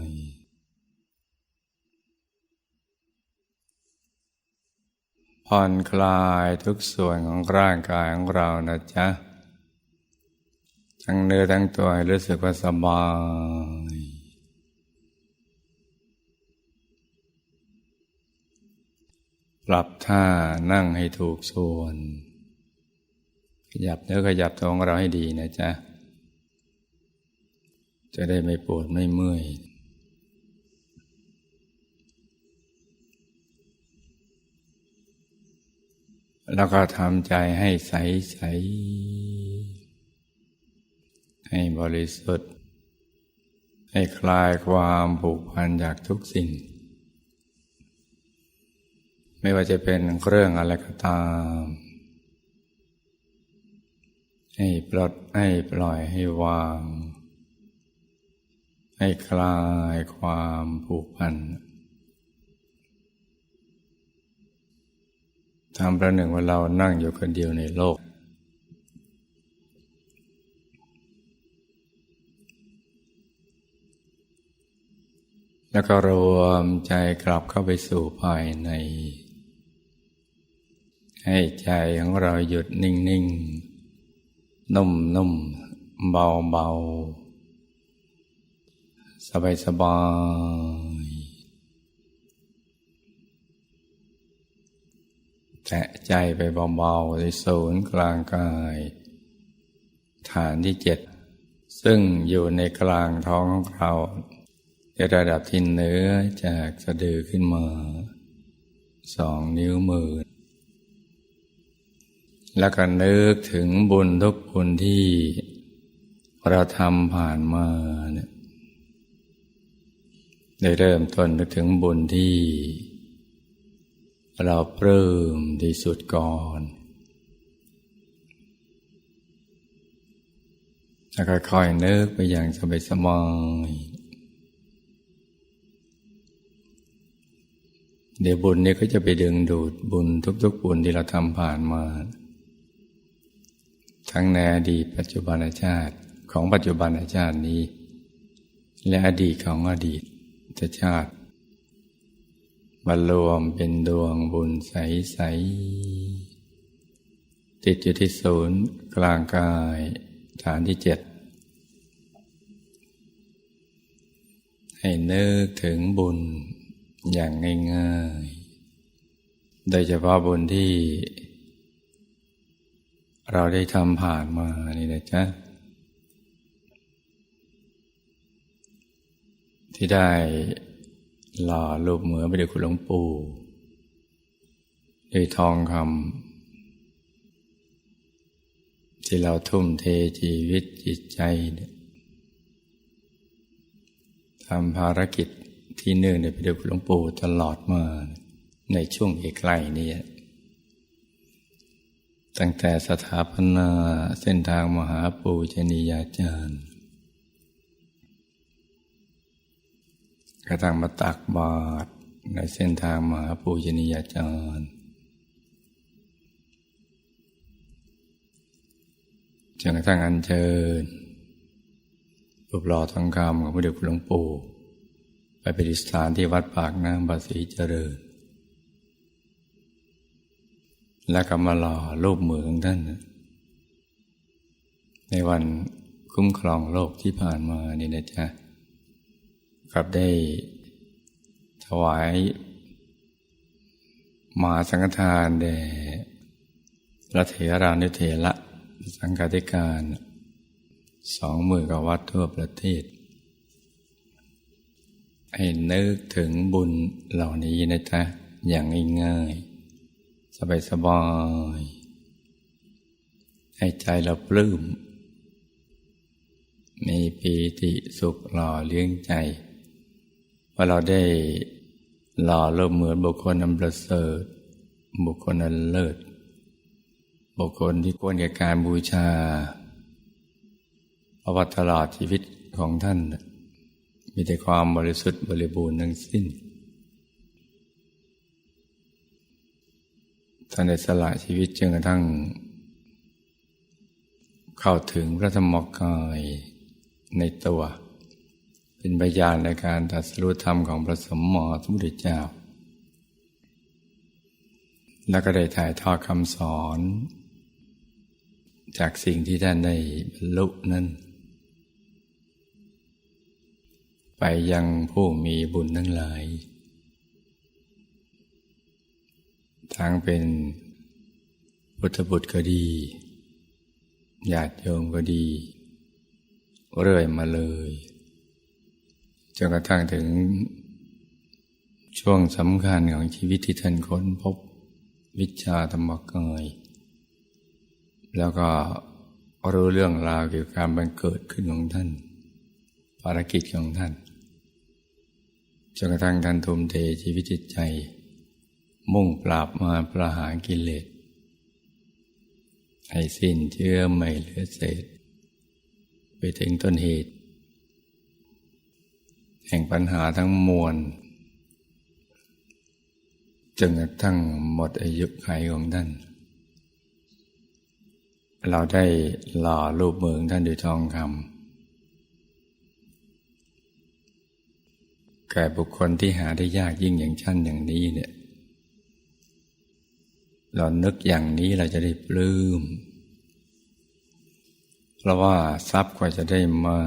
ย ผ่อนคลายทุกส่วนของร่างกายของเรานะจ๊ะ ทั้งเนื้อทั้งตัวให้รู้สึกว่าสบายปรับท่านั่งให้ถูกส่วน ขยับเนื้อขยับตัวของเราให้ดีนะจ๊ะ จะได้ไม่ปวดไม่เมื่อย แล้วก็ทำใจให้ใสใสให้บริสุทธิ์ ให้คลายความผูกพันจากทุกสิ่ง ไม่ว่าจะเป็นเรื่องอะไรก็ตาม ให้ปลดให้ปล่อยให้วาง ให้คลายความผูกพัน ทำประหนึ่งว่าเรานั่งอยู่คนเดียวในโลก แล้วก็รวมใจกลับเข้าไปสู่ภายใน ให้ใจของเราหยุดนิ่งๆนุ่มๆเบาๆสบายๆ แตะใจไปเบาๆในศูนย์กลางกาย ฐานที่เจ็ดซึ่งอยู่ในกลางท้องของเราในระดับที่เนื้อจากสะดือขึ้นมาสองนิ้วมือ แล้วก็นึกถึงบุญทุกบุญที่เราทำผ่านมาเนี่ยได้เริ่มต้นนึกถึงบุญที่ เราปลื้มที่สุดก่อนแล้วค่อยๆนึกไปอย่างสบายๆเดี๋ยวบุญนี้ก็จะไปดึงดูดบุญทุก ๆ บุญที่เราทำผ่านมา ทั้งในอดีตปัจจุบันชาติของปัจจุบันชาตินี้ และอดีตของอดีตชาติ มารวมเป็นดวงบุญใส ๆ ติดอยู่ที่ศูนย์กลางกายฐานที่เจ็ด ให้นึกถึงบุญอย่างง่าย ๆ โดยเฉพาะบุญที่ เราได้ทำผ่านมานี่นะจ๊ะที่ได้ หล่อรูปเหมือนพระเดชคุณหลวงปู่ด้วยทองคำที่เราทุ่มเทชีวิตจิตใจทำภารกิจที่เนื่องในพระเดชคุณหลวงปู่ตลอดมาในช่วงใกล้ๆนี้ตั้งแต่สถาปนาเส้นทางมหาปูชนียาจารย์ กระทั่งมาตักบาตรในเส้นทางมหาปูชนียาจารย์จนกระทั่งอัญเชิญรูปหล่อทองคำของพระเดชคุณหลวงปู่ไปประดิษฐานที่วัดปากน้ำบาศรีเจริญ และก็มาหล่อรูปเหมืองท่าน ในวันคุ้มครองโลกที่ผ่านมานี่นะจ๊ะ กับได้ถวายมหาสังฆทานแด่พระเถรานุเถระสังฆาธิการสองหมื่นกว่าวัดทั่วประเทศ ให้นึกถึงบุญเหล่านี้นะจ๊ะ อย่างง่ายๆ สบายๆ ให้ใจเราปลื้ม มีปีติสุขหล่อเลี้ยงใจ ว่าเราได้หล่อเริ่มเหมือนบุคคลอันประเสริฐ บุคคลอันเลิศ บุคคลที่ควรแก่การบูชาเพราะว่าตลอดชีวิตของท่าน มีแต่ความบริสุทธิ์บริบูรณ์ทั้งสิ้น ท่านได้สละชีวิตจนกระทั่ง เข้าถึงพระธรรมกายในตัว เป็นพยานในการตรัสรู้ธรรมของพระสมมอสมุทรเจ้า แล้วก็ได้ถ่ายทอดคำสอน จากสิ่งที่ท่านได้บรรลุนั้น ไปยังผู้มีบุญทั้งหลาย ทั้งเป็นพุทธบุตรก็ดีญาติโยมก็ดี เรื่อยมาเลย นกระทั่งถึง ช่วงสำคัญของชีวิตที่ท่านค้นพบวิชาธรรมกายแล้วก็รู้เรื่องราวเกี่ยวกับการบังเกิดขึ้นของท่าน ภารกิจของท่านจนกระทั่งท่านทุ่มเทชีวิตจิตใจ มุ่งปราบมาประหารกิเลสให้สิ้นเชื่อไม่เหลือเศษ ไปถึงต้นเหตุ แห่งปัญหาทั้งมวลจนกระทั่งหมดอายุไขของท่าน เราได้หล่อรูปเมืองท่านด้วยทองคำแก่บุคคลที่หาได้ยากยิ่งอย่างชั้นอย่างนี้เนี่ย เรานึกอย่างนี้เราจะได้ปลื้ม เพราะว่าทรัพย์กว่าจะได้มา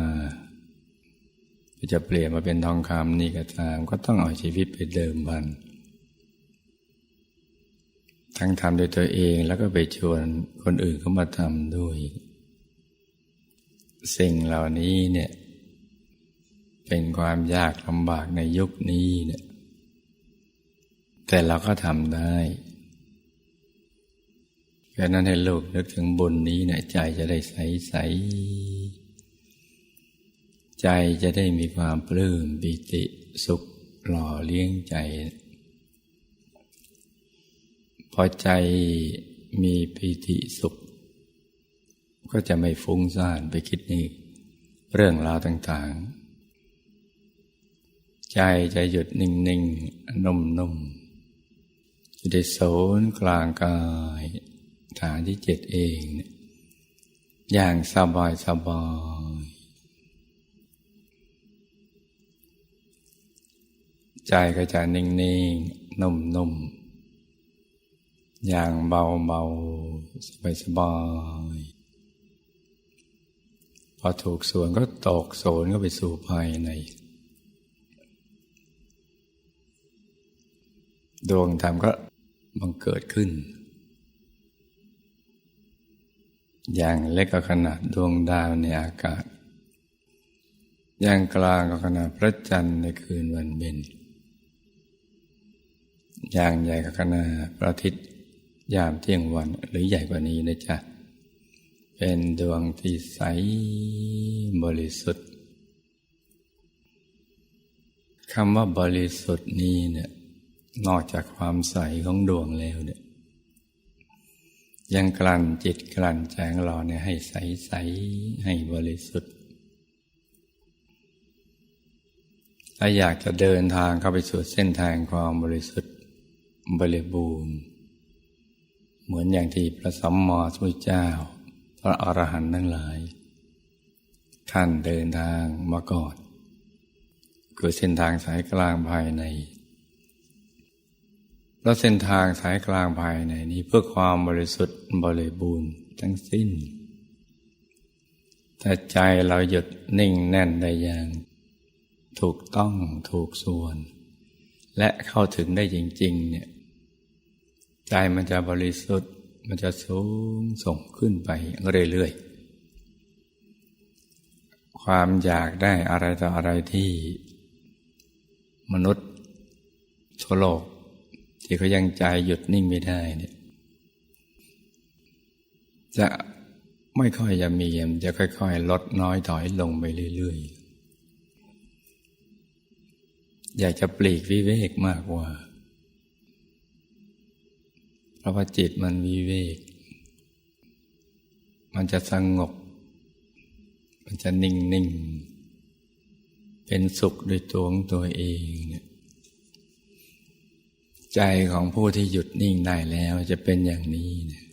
จะเปลี่ยนมาเป็นทองคำนี่ก็ตาม ก็ต้องเอาชีวิตไปเดิมบัน ทั้งทำโดยตัวเองแล้วก็ไปชวนคนอื่นเข้ามาทำด้วย สิ่งเหล่านี้เนี่ย เป็นความยากลำบากในยุคนี้เนี่ย แต่เราก็ทำได้เพราะนั้นให้ลูกนึกถึงบุญนี้เนี่ยใจจะได้ใสใส ใจจะได้มีความปลื้มปิติสุขหล่อเลี้ยงใจ พอใจมีปิติสุข ก็จะไม่ฟุ้งซ่านไปคิดในเรื่องราวต่างๆ ใจจะหยุดนิ่งๆ นุ่มๆจะได้โสนกลางกายฐานที่เจ็ดเอง อย่างสบายสบาย ใจก็จะนิ่งๆ นุ่มๆ อย่างเบาๆ สบายๆ พอถูกส่วนก็ตกโสนก็ไปสู่ภายใน ดวงธรรมก็บังเกิดขึ้น อย่างเล็กก็ขนาดดวงดาวในอากาศ อย่างกลางก็ขนาดพระจันทร์ในคืนวันเบ็ญ อย่างใหญ่ก็ขนาดพระอาทิตย์ยามเที่ยงวันหรือใหญ่กว่านี้นะจ๊ะ เป็นดวงที่ใสบริสุทธิ์คำว่าบริสุทธิ์นี้เนี่ยนอกจากความใสของดวงแล้วเนี่ยยังกลั่นจิตกลั่นใจของเราเนี่ยให้ใสใสให้บริสุทธิ์ถ้าอยากจะเดินทางเข้าไปสู่เส้นทางความบริสุทธิ์ บริบูรณ์ เหมือนอย่างที่พระสัมมาสัมพุทธเจ้า พระอรหันต์ทั้งหลาย ท่านเดินทางมาก่อนคือเส้นทางสายกลางภายในแล้วเส้นทางสายกลางภายในนี้เพื่อความบริสุทธิ์บริบูรณ์ทั้งสิ้นแต่ใจเราหยุดนิ่งแน่นได้อย่าง ถูกต้องถูกส่วน และเข้าถึงได้จริง ๆ เนี่ย มันจะบริสุทธิ์ มันจะสูงส่งขึ้นไปเรื่อยๆ ความอยากได้อะไรต่ออะไรที่มนุษย์ทั่วโลก ที่เขายังใจหยุดนิ่งไม่ได้เนี่ยจะไม่ค่อยจะมีมันจะค่อยๆ ลดน้อยถอยลงไปเรื่อยๆ อยากจะปลีกวิเวกมากกว่า เพราะว่าจิตมันวิเวก มันจะสงบ มันจะนิ่งนิ่ง เป็นสุขโดยตัวของตัวเองเนี่ยใจของผู้ที่หยุดนิ่งได้แล้วจะเป็นอย่างนี้เนี่ย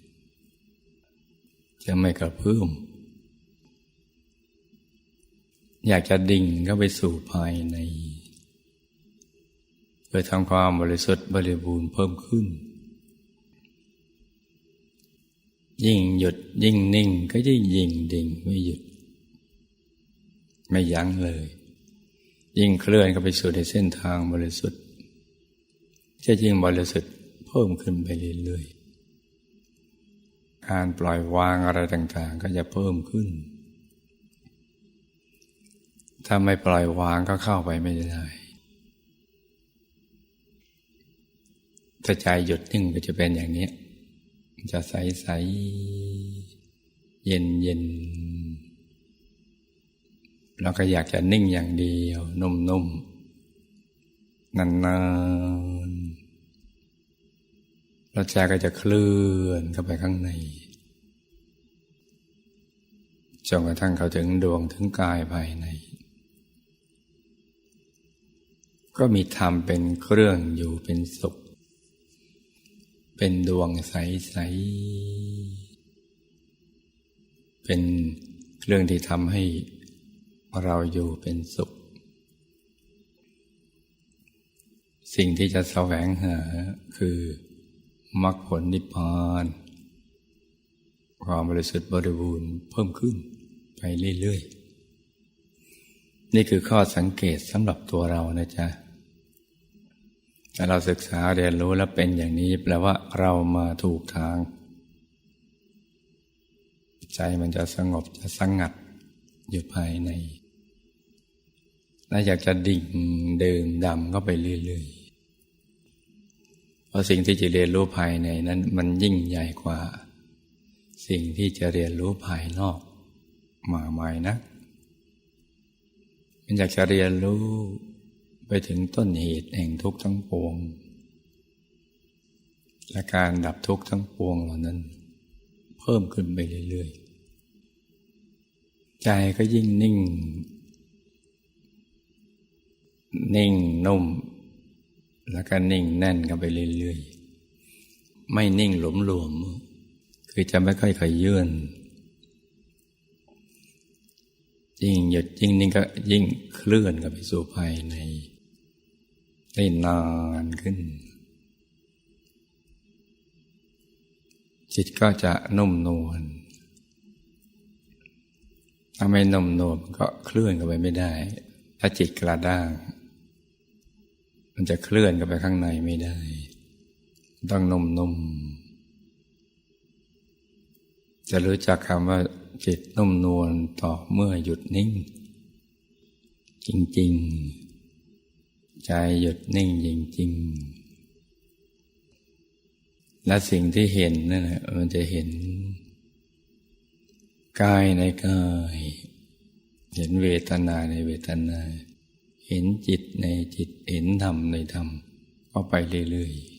จะไม่กระเพื่อมอยากจะดิ่งเข้าไปสู่ภายในเพื่อทำความบริสุทธิ์บริบูรณ์เพิ่มขึ้น ยิ่งหยุดยิ่งนิ่งก็ยิ่งยิ่งดิ่งไม่หยุด ไม่ยั้งเลย ยิ่งเคลื่อนเข้าไปสู่ในเส้นทางบริสุทธิ์จะยิ่งบริสุทธิ์เพิ่มขึ้นไปเรื่อยๆการปล่อยวางอะไรต่างๆ ก็จะเพิ่มขึ้น ถ้าไม่ปล่อยวางก็เข้าไปไม่ได้ถ้าใจหยุดนิ่งก็จะเป็นอย่างนี้ จะใสใสเย็นเย็นแล้วก็อยากจะนิ่งอย่างเดียว นุ่มๆนานๆแล้วใจก็จะเคลื่อนเข้าไปข้างในจนกระทั่งเขาถึงดวงถึงกายภายใน ก็มีธรรมเป็นเครื่องอยู่เป็นสุข เป็นดวงใส ๆ เป็นเรื่องที่ทำให้เราอยู่เป็นสุข สิ่งที่จะแสวงหาคือมรรคผลนิพพานความบริสุทธิ์บริบูรณ์เพิ่มขึ้นไปเรื่อย ๆ นี่คือข้อสังเกตสำหรับตัวเรานะจ๊ะ ถ้าเราศึกษาเรียนรู้แล้วเป็นอย่างนี้ แปลว่าเรามาถูกทาง ใจมันจะสงบจะสงัดอยู่ภายในและอยากจะดิ่งเดิมดำก็ไปเรื่อยๆ เพราะสิ่งที่จะเรียนรู้ภายในนั้น มันยิ่งใหญ่กว่า สิ่งที่จะเรียนรู้ภายนอกมาใหม่นะ มันอยากจะเรียนรู้ ไปถึงต้นเหตุแห่งทุกข์ทั้งปวง และการดับทุกข์ทั้งปวงเหล่านั้น เพิ่มขึ้นไปเรื่อยๆ ใจก็ยิ่งนิ่ง นิ่งนุ่ม แล้วก็นิ่งแน่นกันไปเรื่อยๆ ไม่นิ่งหลมหลวม คือจะไม่ค่อยขยื่นยิ่งหยุดยิ่งนิ่งก็ยิ่งเคลื่อนกันไปสู่ภายใน ได้นานขึ้น จิตก็จะนุ่มนวลถ้าไม่นุ่มนวลก็เคลื่อนกันไปไม่ได้ ถ้าจิตกระด้าง มันจะเคลื่อนกันไปข้างในไม่ได้ ต้องนุ่มนุ่มจะรู้จักคำว่าจิตนุ่มนวลต่อเมื่อหยุดนิ่ง จริง ๆ ใจหยุดนิ่งจริงๆ และสิ่งที่เห็นนั่นะมันจะเห็นกายในกายเห็นเวทนาในเวทนา เห็นจิตในจิตเห็นธรรมในธรรมก็ไปเรื่อยๆ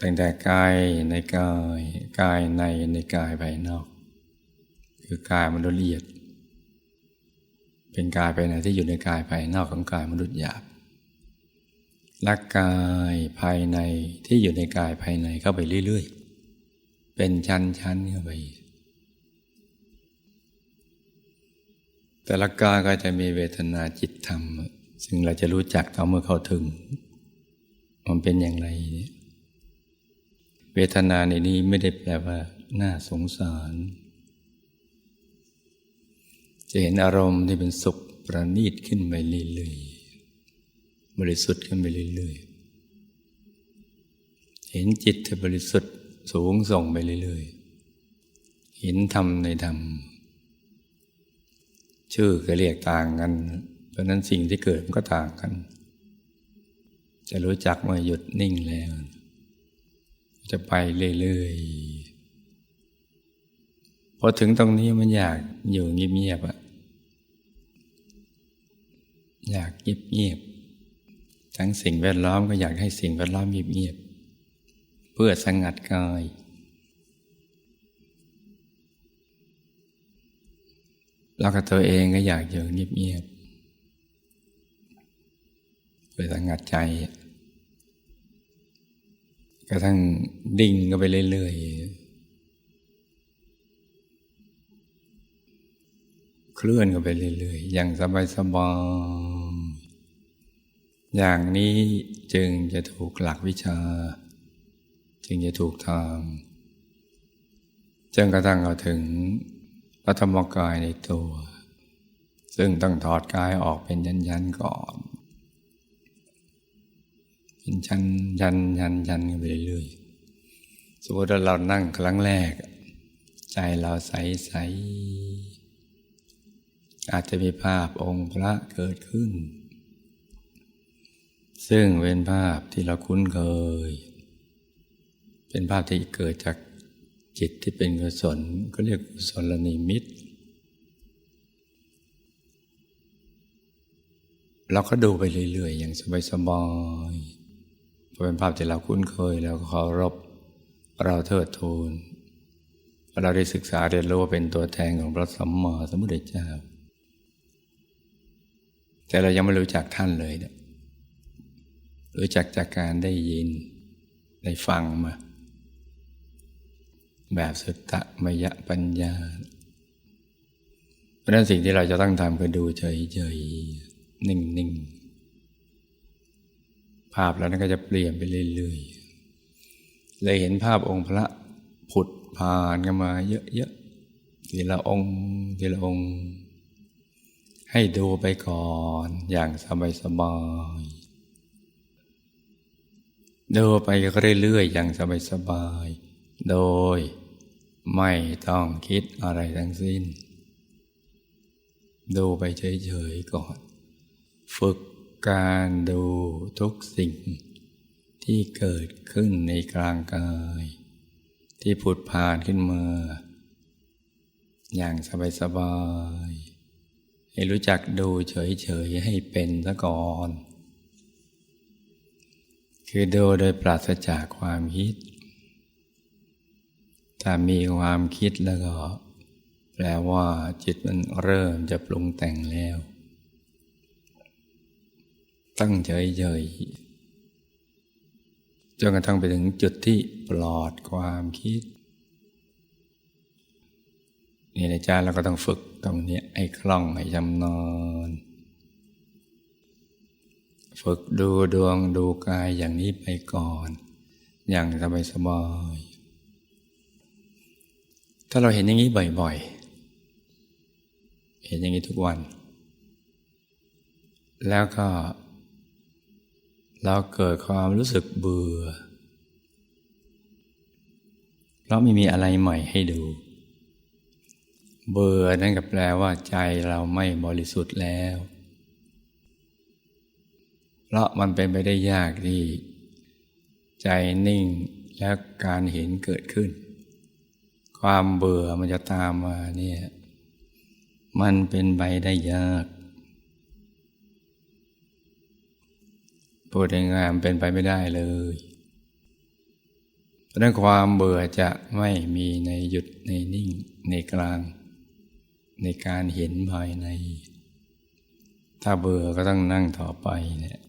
ตั้งแต่กายในกายกายในในกายภายนอก คือกายมันละเอียด เป็นกายภายในที่อยู่ในกายภายนอกของกายมนุษย์หยาบละกายภายในที่อยู่ในกายภายในเข้าไปเรื่อย ๆ เป็นชั้นๆเข้าไป แต่ละกายก็จะมีเวทนาจิตธรรม ซึ่งเราจะรู้จักต่อเมื่อเข้าถึง มันเป็นอย่างไร เวทนาในนี้ไม่ได้แปลว่า น่าสงสาร จะเห็นอารมณ์ที่เป็นสุขประณีตขึ้นไปเรื่อยๆบริสุทธิ์ขึ้นไปเรื่อยๆเห็นจิตที่บริสุทธิ์สูงส่งไปเรื่อยๆเห็นธรรมในธรรมชื่อก็เรียกต่างกัน เพราะนั้นสิ่งที่เกิดมันก็ต่างกัน จะรู้จักเมื่อหยุดนิ่งแล้ว จะไปเรื่อยๆ พอถึงตรงนี้มันอยากอยู่เงียบๆอะอยากเงียบๆทั้งสิ่งแวดล้อมก็อยากให้สิ่งแวดล้อมเงียบๆเพื่อสงัดกายแล้วก็ตัวเองก็อยากอยู่เงียบๆเพื่อสงัดใจกระทั่งดิ่งก็ไปเรื่อยๆ เคลื่อนกันไปเรื่อยๆ อย่างสบายๆอย่างนี้จึงจะถูกหลักวิชา จึงจะถูกทางจนกระทั่งเอาถึงพระธรรมกายในตัว ซึ่งต้องถอดกายออกเป็นยันยันๆก่อน เป็นชันยันยันยันกันไปเรื่อยๆสมมติว่าเรานั่งครั้งแรก ใจเราใสใสๆ อาจจะมีภาพองค์พระเกิดขึ้น ซึ่งเป็นภาพที่เราคุ้นเคย เป็นภาพที่เกิดจากจิตที่เป็นกุศลก็เรียกกุศลนิมิต เราก็ดูไปเรื่อยๆ อย่างสบายๆเพราะเป็นภาพที่เราคุ้นเคยแล้วก็เคารพเราเทิดทูนเราได้ศึกษาเรียนรู้ว่าเป็นตัวแทนของพระสัมมาสัมพุทธเจ้า แต่เรายังไม่รู้จักท่านเลยเนี่ยรู้จักจากการได้ยิน ได้ฟังมา แบบสุตตะมยะปัญญา เพราะฉะนั้นสิ่งที่เราจะต้องทำคือดูเฉยๆ นิ่งๆ ภาพแล้วนั้นก็จะเปลี่ยนไปเรื่อยๆ เลยเห็นภาพองค์พระผุดผ่านกันมาเยอะๆ ทีละองค์ ทีละองค์ ให้ดูไปก่อนอย่างสบายๆดูไปก็เรื่อยๆอย่างสบายๆโดยไม่ต้องคิดอะไรทั้งสิ้น ดูไปเฉยๆก่อน ฝึกการดูทุกสิ่ง ที่เกิดขึ้นในกลางกาย ที่ผุดผ่านขึ้นมา อย่างสบายๆ ให้รู้จักดูเฉยๆให้เป็นซะก่อน คือดูโดยปราศจากความคิด ถ้ามีความคิดแล้วก็แปลว่าจิตมันเริ่มจะปรุงแต่งแล้ว ตั้งเฉยๆจนกระทั่งไปถึงจุดที่ปลอดความคิด นี่นะจ๊ะเราก็ต้องฝึกตรงนี้ให้คล่องให้จำนอน ฝึกดูดวงดูกายอย่างนี้ไปก่อน อย่างสบายๆถ้าเราเห็นอย่างนี้บ่อยๆ เห็นอย่างนี้ทุกวัน แล้วก็ เราเกิดความรู้สึกเบื่อ เพราะไม่มีอะไรใหม่ให้ดู เบื่อนั่นก็แปลว่าใจเราไม่บริสุทธิ์แล้ว เพราะมันเป็นไปได้ยากที่ ใจนิ่งและการเห็นเกิดขึ้น ความเบื่อมันจะตามมาเนี่ยมันเป็นไปได้ยากพูดง่ายๆเป็นไปไม่ได้เลยเพราะนั้นความเบื่อจะไม่มีในหยุดในนิ่งในกลาง ในการเห็นภายใน ถ้าเบื่อก็ต้องนั่งต่อไปเนี่ย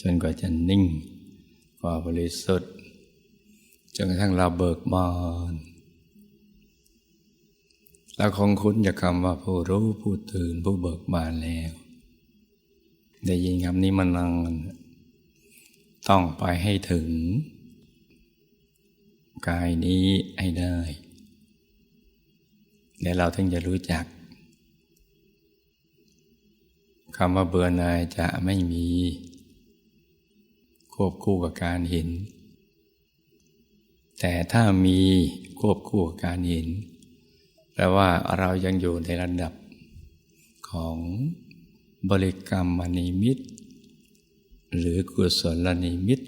จนกว่าจะนิ่งกว่าบริสุทธิ์จนกระทั่งเราเบิกบานเราคงคุ้นจากคำว่าผู้รู้ผู้ตื่นผู้เบิกบานแล้ว ได้ยินคำนี้มานานต้องไปให้ถึง กายนี้ให้ได้ แล้วเราถึงจะรู้จักคำว่าเบื่อหน่ายจะไม่มี ควบคู่กับการเห็น แต่ถ้ามีควบคู่กับการเห็นแปลว่าเรายังอยู่ในระดับของบริกรรมนิมิต หรือกุศลนิมิต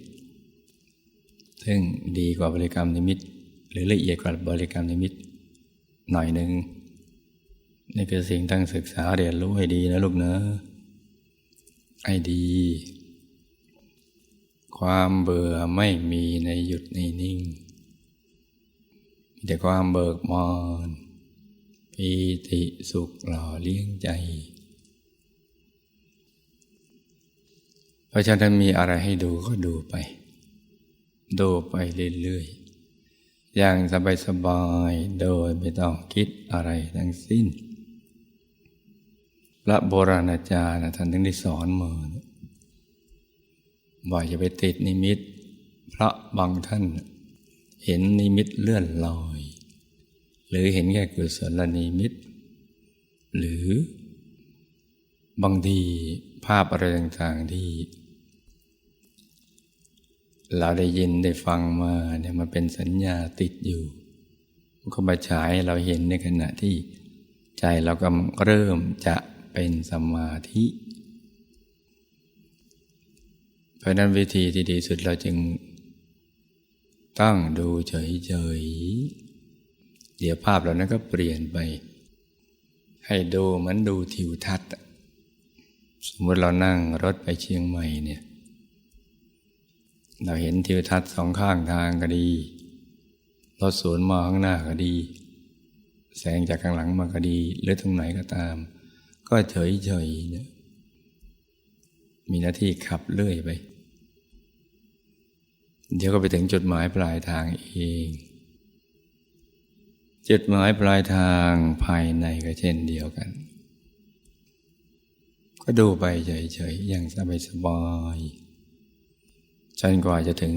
ซึ่งดีกว่าบริกรรมนิมิต หรือละเอียดกว่าบริกรรมนิมิต หน่อยหนึ่งนี่คือสิ่งตั้งศึกษาเรียนรู้ให้ดีนะลูกเนอะไอ้ดี ความเบื่อไม่มีในหยุดในนิ่งมีแต่ความเบิกบานปีติสุขหล่อเลี้ยงใจ เพราะฉะนั้นมีอะไรให้ดูก็ดูไป ดูไปเรื่อยๆ อย่างสบายๆ โดยไม่ต้องคิดอะไรทั้งสิ้น พระโบราณอาจารย์ท่านถึงได้สอนมาบ่อยจะไปติดนิมิต เพราะบางท่านเห็นนิมิตเลื่อนลอย หรือเห็นแค่กุศลนิมิต หรือบางทีภาพอะไรต่างๆที่ เราได้ยินได้ฟังมาเนี่ยมันเป็นสัญญาติดอยู่มันก็มาฉายเราเห็นในขณะที่ใจเราก็เริ่มจะเป็นสมาธิ เพราะนั้นวิธีที่ดีสุดเราจึงตั้งดูเฉยๆเดี๋ยวภาพเหล่านั้นก็เปลี่ยนไป ให้ดูเหมือนดูทิวทัศน์ สมมติเรานั่งรถไปเชียงใหม่เนี่ย เราเห็นทิวทัศน์สองข้างทางก็ดี รถสวนมาข้างหน้าก็ดี แสงจากข้างหลังมาก็ดี หรือตรงไหนก็ตาม ก็เฉยๆเนี่ยมีหน้าที่ขับเลื่อยไป เดี๋ยวก็ไปถึงจุดหมายปลายทางเอง จุดหมายปลายทางภายในก็เช่นเดียวกัน ก็ดูไปเฉยๆอย่างสบายๆ จนกว่าจะถึง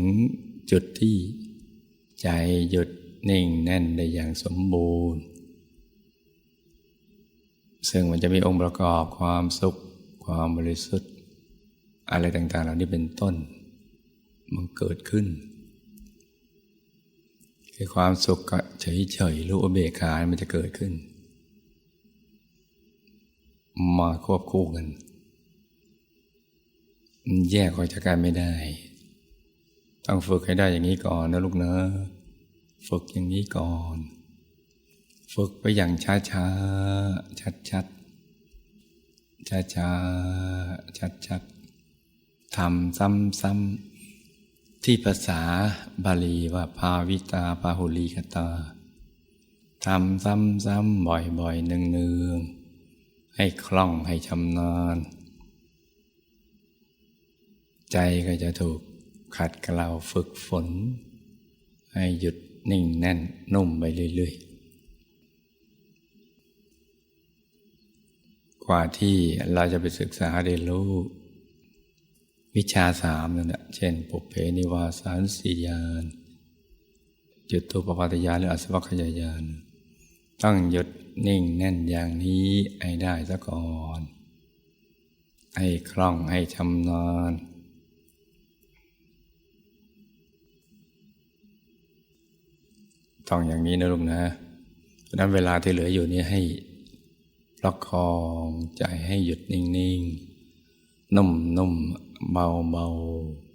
จุดที่ใจหยุดนิ่งแน่นได้อย่างสมบูรณ์ ซึ่งมันจะมีองค์ประกอบความสุข ความบริสุทธิ์ อะไรต่าง ๆ เหล่านี้เป็นต้น มันเกิดขึ้นคือความสุขเฉยๆรู้อเบกามันจะเกิดขึ้น มาควบคู่กันแยกออกจากกันไม่ได้ ต้องฝึกให้ได้อย่างนี้ก่อนนะลูกเนะฝึกอย่างนี้ก่อน ฝึกไปอย่างช้าช้าชัดชัดช้าช้าชัดชัดทำซ้ำซ้ำที่ภาษาบาลีว่าภาวิตาปาหุลีกตาทำซ้ำซ้ำบ่อยบ่อยเนืองเนืองให้คล่องให้ชำนาญ ใจก็จะถูก ขัดเกลาฝึกฝน ให้หยุดนิ่งแน่นนุ่มไปเรื่อยๆ กว่าที่เราจะไปศึกษาเรียนรู้ วิชาสามนั่นแหละเช่น ปุเพนิวาสานสียานจุดตัวปปัตยานหรืออสวัคยายานต้องหยุดนิ่งแน่นอย่างนี้ให้ได้ซะก่อน ให้คล่องให้ชำนาญ ต้องอย่างนี้นะลูกนะเพราะนั้นเวลาที่เหลืออยู่นี่ให้ประคองใจให้หยุดนิ่งๆ นุ่มๆ เบา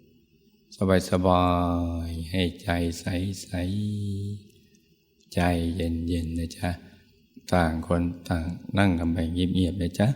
ๆ สบายๆ ให้ใจใสๆ ใจเย็นๆ นะจ๊ะ ต่างคนต่างนั่งกันไปเงียบๆ นะจ๊ะ